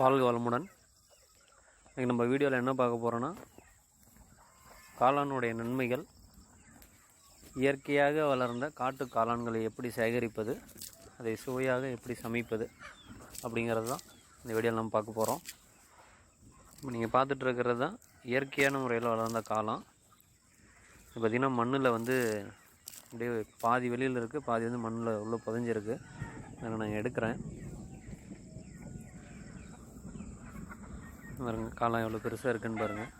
வாழ்க வளமுடன். இன்றைக்கி நம்ம வீடியோவில் என்ன பார்க்க போகிறோன்னா காளானுடைய நன்மைகள். இயற்கையாக வளர்ந்த காட்டு காளான்களை எப்படி சேகரிப்பது அதை சுவையாக எப்படி சமைப்பது அப்படிங்கிறது தான் இந்த வீடியோவில் நம்ம பார்க்க போகிறோம் இப்போ நீங்கள் பார்த்துட்டு இருக்கிறது தான் இயற்கையான முறையில் வளர்ந்த காளான். இப்போ பார்த்திங்கன்னா மண்ணில் வந்து அப்படியே பாதி வெளியில் இருக்குது பாதி வந்து மண்ணில் உள்ளே புதஞ்சிருக்கு. அதை நான் எடுக்கிறேன். பாருங்க. காளான் எவ்வளோ பெருசாக இருக்குன்னு பாருங்கள்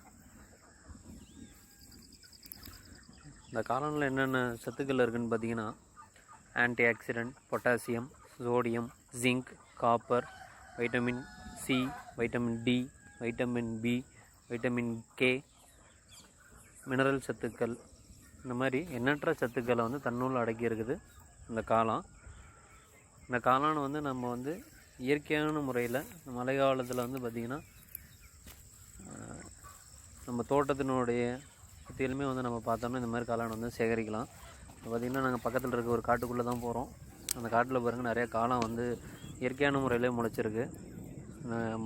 இந்த காளானில் என்னென்ன சத்துக்கள் இருக்குதுன்னு பார்த்தீங்கன்னா antioxidant potassium sodium zinc copper vitamin C vitamin D vitamin B vitamin K mineral சத்துக்கள். இந்த மாதிரி எண்ணற்ற சத்துக்களை வந்து தன்னுள் அடக்கி இருக்குது இந்த காளான் இந்த காளான் வந்து நம்ம வந்து இயற்கையான முறையில் மழை காலத்தில் வந்து பார்த்திங்கன்னா நம்ம தோட்டத்தினுடைய சுற்றிலுமே வந்து நம்ம பார்த்தோம்னா இந்த மாதிரி காளான் வந்து சேகரிக்கலாம். இப்போ பார்த்திங்கன்னா நாங்கள் பக்கத்தில் இருக்க ஒரு காட்டுக்குள்ளே தான் போகிறோம் அந்த காட்டில் பாருங்கள் நிறைய காளான் வந்து இயற்கையான முறையிலே முளைச்சிருக்கு.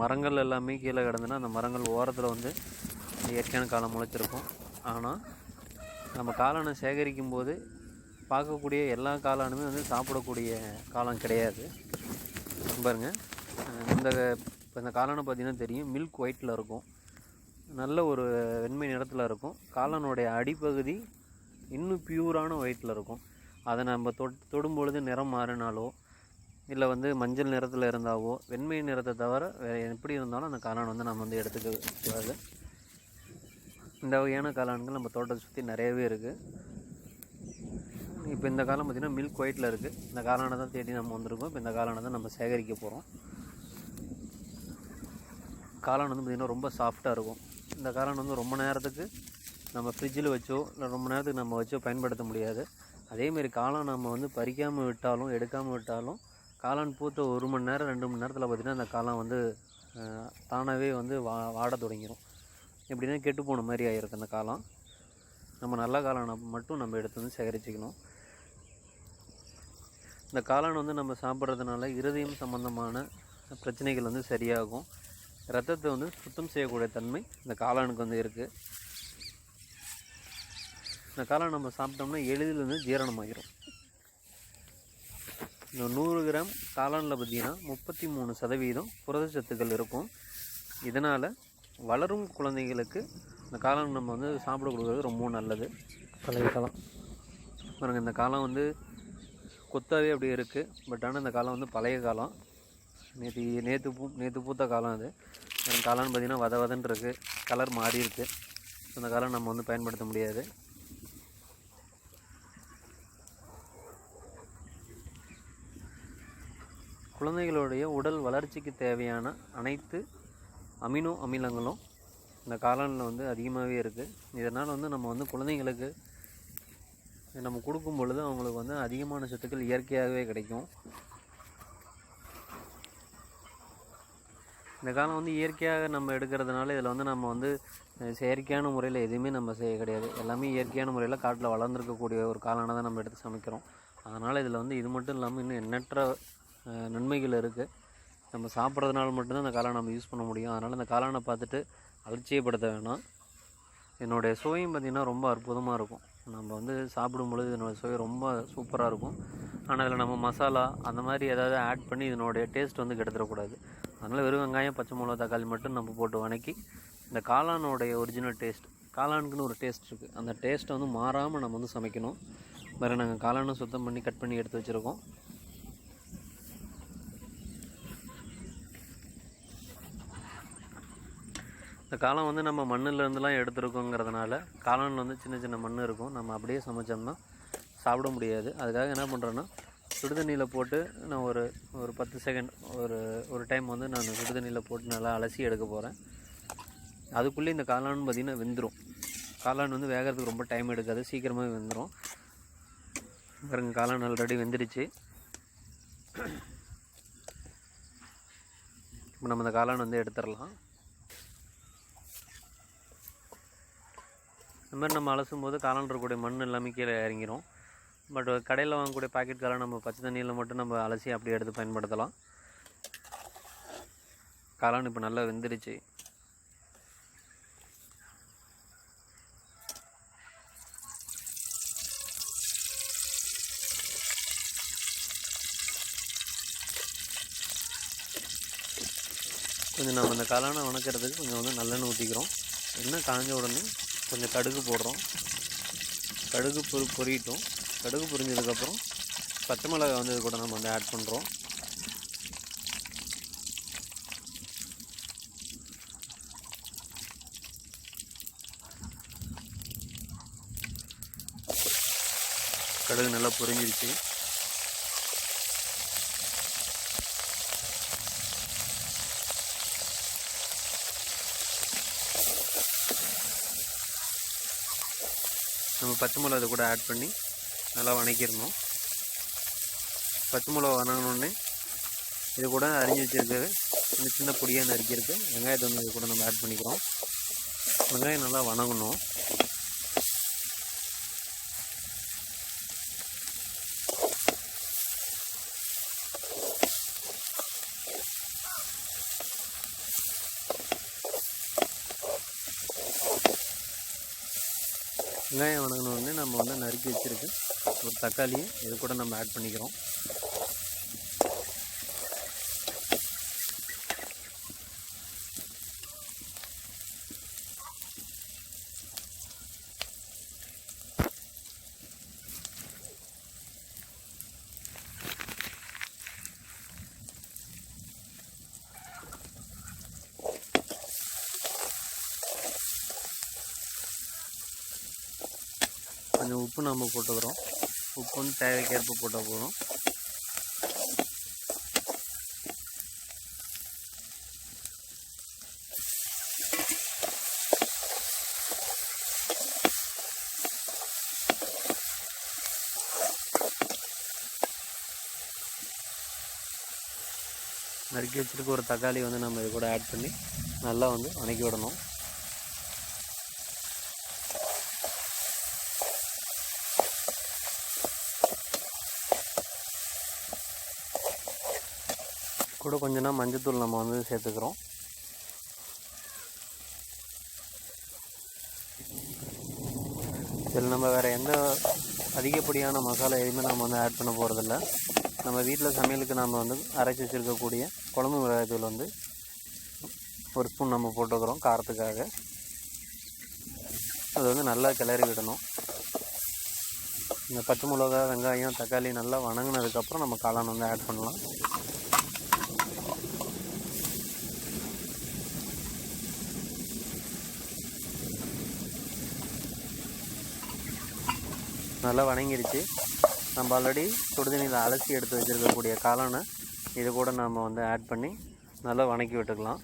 மரங்கள் எல்லாமே கீழே கிடந்துன்னா அந்த மரங்கள் ஓரத்தில் வந்து இயற்கையான காலம் முளைச்சிருக்கும். ஆனால் நம்ம காளானை சேகரிக்கும் போது பார்க்கக்கூடிய எல்லா காளானுமே வந்து சாப்பிடக்கூடிய காலம் கிடையாது. பாருங்க. இந்த இப்போ இந்த காளானை பார்த்திங்கன்னா தெரியும். மில்க் ஒயிட்டில் இருக்கும். நல்ல ஒரு வெண்மை நிறத்தில் இருக்கும். காளானுடைய அடிப்பகுதி இன்னும் பியூரான ஒயிட்டில் இருக்கும். அதை நம்ம தொட் தொடும்பொழுது நிறம் மாறினாலோ இல்லை வந்து மஞ்சள் நிறத்தில் இருந்தாவோ வெண்மை நிறத்தை தவிர வேறு எப்படி இருந்தாலும் அந்த காளான் வந்து நம்ம வந்து எடுத்துக்க கூடாது. இந்த வகையான காளான்கள் நம்ம தோட்டத்தை சுற்றி நிறையவே இருக்குது இப்போ இந்த காலம் பார்த்திங்கன்னா மில்க் ஒயிட்டில் இருக்குது இந்த காளானை தான் தேடி நம்ம வந்திருக்கோம். இப்போ இந்த காளானை தான் நம்ம சேகரிக்க போகிறோம் காளான் வந்து பார்த்திங்கன்னா ரொம்ப சாஃப்டாக இருக்கும். இந்த காளான் வந்து ரொம்ப நேரத்துக்கு நம்ம ஃப்ரிட்ஜில் வச்சோ இல்லை ரொம்ப நேரத்துக்கு நம்ம வச்சோ பயன்படுத்த முடியாது. அதேமாரி காளான் நம்ம வந்து பறிக்காமல் விட்டாலும் எடுக்காமல் விட்டாலும் காளான் பூத்த ஒரு மணி நேரம் ரெண்டு மணி நேரத்தில் பார்த்திங்கன்னா அந்த காளான் வந்து தானாகவே வந்து வா வாட தொடங்கிடும் எப்படின்னா கெட்டு போன மாதிரி ஆகிருக்கு அந்த காளான். நம்ம நல்ல காளானை மட்டும் நம்ம எடுத்து வந்து சேகரிச்சுக்கணும். இந்த காளான் வந்து நம்ம சாப்பிட்றதுனால இருதயம் சம்மந்தமான பிரச்சனைகள் வந்து சரியாகும். ரத்தத்தை வந்து சுத்தம் செய்யக்கூடிய தன்மை இந்த காளானுக்கு வந்து இருக்குது இந்த காளான் நம்ம சாப்பிட்டோம்னா எளிதில் வந்து ஜீரணமாகிரும் இந்த நூறு கிராம் காளானில் பார்த்தீங்கன்னா முப்பத்தி மூணு சதவீதம் புரதச்சத்துக்கள் இருக்கும். இதனால் வளரும் குழந்தைகளுக்கு இந்த காளான் நம்ம வந்து சாப்பிட கொடுக்குறது ரொம்ப நல்லது. பழைய காலம் பாருங்க இந்த காலம் வந்து கொத்தாவே அப்படியே இருக்குது பட் ஆனால் இந்த காலம் வந்து பழைய காலம் நேற்று நேற்று பூ நேற்று பூத்த காலம் அது. காலம்னு பார்த்திங்கன்னா வத வதன்னு இருக்குது கலர் மாறி இருக்குது அந்த காலம் நம்ம வந்து பயன்படுத்த முடியாது. குழந்தைகளுடைய உடல் வளர்ச்சிக்கு தேவையான அனைத்து அமினோ அமிலங்களும் இந்த காளானில் வந்து அதிகமாகவே இருக்குது இதனால் வந்து நம்ம வந்து குழந்தைங்களுக்கு நம்ம கொடுக்கும் பொழுது அவங்களுக்கு வந்து அதிகமான சத்துக்கள் இயற்கையாகவே கிடைக்கும். இந்த காலம் வந்து இயற்கையாக நம்ம எடுக்கிறதுனால இதில் வந்து நம்ம வந்து செயற்கையான முறையில் எதுவுமே நம்ம செய்ய கிடையாது. எல்லாமே இயற்கையான முறையில் காட்டில் வளர்ந்துருக்கக்கூடிய ஒரு காலான தான் நம்ம எடுத்து சமைக்கிறோம். அதனால் இதில் வந்து இது மட்டும் இல்லாமல் இன்னும் எண்ணற்ற நன்மைகள் இருக்குது நம்ம சாப்பிட்றதுனால மட்டும்தான் அந்த காளானை நம்ம யூஸ் பண்ண முடியும். அதனால் அந்த காளானை பார்த்துட்டு அலட்சியப்படுத்த வேணாம். என்னுடைய சுவையும் பார்த்திங்கன்னா ரொம்ப அற்புதமாக இருக்கும். நம்ம வந்து சாப்பிடும் பொழுது இதனுடைய சுவை ரொம்ப சூப்பராக இருக்கும். ஆனால் இதில் நம்ம மசாலா அந்த மாதிரி ஏதாவது ஆட் பண்ணி இதனுடைய டேஸ்ட் வந்து கெடுத்துடக்கூடாது அதனால் வெறும் வெங்காயம் பச்சை மிளகா தக்காளி மட்டும் நம்ம போட்டு வணக்கி இந்த காளானோடைய ஒரிஜினல் டேஸ்ட் காளானுக்குன்னு ஒரு டேஸ்ட் இருக்குது அந்த டேஸ்ட்டை வந்து மாறாமல் நம்ம வந்து சமைக்கணும். வேறு நாங்கள் காளானை சுத்தம் பண்ணி கட் பண்ணி எடுத்து வச்சுருக்கோம். இந்த காளான் வந்து நம்ம மண்ணிலேருந்துலாம் எடுத்துருக்கோங்கிறதுனால காளானில் வந்து சின்ன சின்ன மண் இருக்கும். நம்ம அப்படியே சமைச்சோம்னா சாப்பிட முடியாது. அதுக்காக என்ன பண்ணுறோன்னா சுடுதண்ணியில் போட்டு நான் ஒரு ஒரு பத்து செகண்ட் ஒரு ஒரு டைம் வந்து நான் சுடுதண்ணியில் போட்டு நல்லா அலசி எடுக்க போகிறேன் அதுக்குள்ளே இந்த காளான் பார்த்திங்கன்னா வெந்துடும் காளான் வந்து வேகிறதுக்கு ரொம்ப டைம் எடுக்காது சீக்கிரமாக வெந்துடும் பாருங்க காளான் ஆல்ரெடி வெந்துடுச்சு இப்போ நம்ம இந்த காளான் வந்து எடுத்துடலாம். இந்த மாதிரி நம்ம அலசும் போது காளான் இருக்கக்கூடிய மண் எல்லாமே கீழே இறங்கிடும் பட் கடையில் வாங்கக்கூடிய பாக்கெட் நம்ம பச்சை தண்ணியில் மட்டும் நம்ம அலசி அப்படியே எடுத்து பயன்படுத்தலாம். காளான் இப்போ நல்லா வெந்துருச்சு. கொஞ்சம் நம்ம இந்த காளானை வணக்கிறதுக்கு கொஞ்சம் வந்து நல்லெண்ணெய் ஊற்றிக்கிறோம் எண்ணெய் காஞ்ச உடனே கொஞ்சம் கடுகு போடுறோம். கடுகு பொரு பொரியட்டும் கடுகு புரிஞ்சதுக்கப்புறம் பச்சை மிளகாய் வந்து இது கூட நம்ம வந்து ஆட் பண்ணுறோம் கடுகு நல்லா பொரிஞ்சிருச்சு. நம்ம பச்சை மிளகா கூட ஆட் பண்ணி நல்லா வணக்கிடணும். பச்சை மிளகா வணங்கினோடனே இது கூட அரிஞ்சு வச்சிருக்கிறது. சின்ன சின்ன பொடியாக நறுக்கியிருக்கு வெங்காயத்தை வந்து இது கூட நம்ம ஆட் பண்ணிக்கிறோம். வெங்காயம் நல்லா வணங்கணும். வெங்காயம் வணங்கினோடனே நம்ம வந்து நறுக்கி வச்சிருக்கு ஒரு தக்காளி இது கூட நம்ம ஆட் பண்ணிக்கிறோம். கொஞ்சம் உப்பு நம்ம போட்டுக்கிறோம். உப்பு வந்து தேவைக்கேற்ப போட்டால் போதும். நறுக்கி வச்சிருக்க ஒரு தக்காளி வந்து நம்ம இது கூட ஆட் பண்ணி நல்லா வந்து வணக்கி விடணும். கூட கொஞ்சம்னா மஞ்சத்தூள் நம்ம வந்து சேர்த்துக்கிறோம். இதில் நம்ம வேறு எந்த அதிகப்படியான மசாலா எதுவுமே நம்ம வந்து ஆட் பண்ண போகிறதில்ல நம்ம வீட்டில் சமையலுக்கு நாம் வந்து அரைச்சி வச்சுருக்கக்கூடிய குழம்பு மிளகாய்த்தூள் வந்து ஒரு ஸ்பூன் நம்ம போட்டுக்கிறோம் காரத்துக்காக. அது வந்து நல்லா கிளறி விடணும். இந்த பச்சை மிளகா வெங்காயம் தக்காளி நல்லா வணங்கினதுக்கப்புறம் நம்ம காளான் வந்து ஆட் பண்ணலாம். நல்லா வணங்கிருச்சு. நம்ம ஆல்ரெடி சுடுதண்ணியில் அலசி எடுத்து வச்சுருக்கக்கூடிய காளானை இது கூட நாம் வந்து ஆட் பண்ணி நல்லா வணக்கி விட்டுக்கலாம்.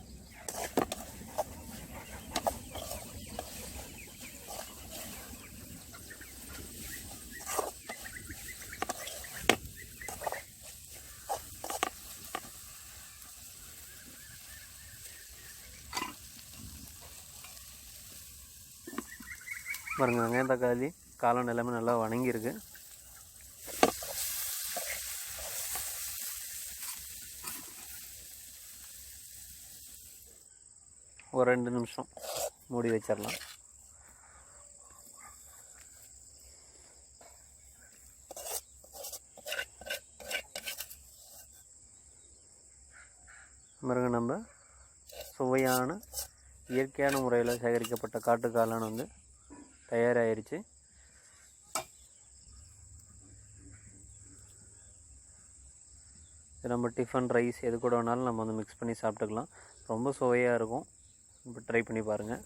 பாருங்க வெங்காயம் தக்காளி. காலம் எல்லாமே நல்லா வணங்கியிருக்கு. ஒரு ரெண்டு நிமிஷம் மூடி வச்சிடலாம். பிறகு நம்ம சுவையான இயற்கையான முறையில் சேகரிக்கப்பட்ட காட்டு காளான் வந்து தயாராகிருச்சு இது நம்ம டிஃபன் ரைஸ் எது கூட வேணாலும் நம்ம வந்து மிக்ஸ் பண்ணி சாப்பிட்டுக்கலாம். ரொம்ப சுவையாக இருக்கும். இப்போ ட்ரை பண்ணி பாருங்கள்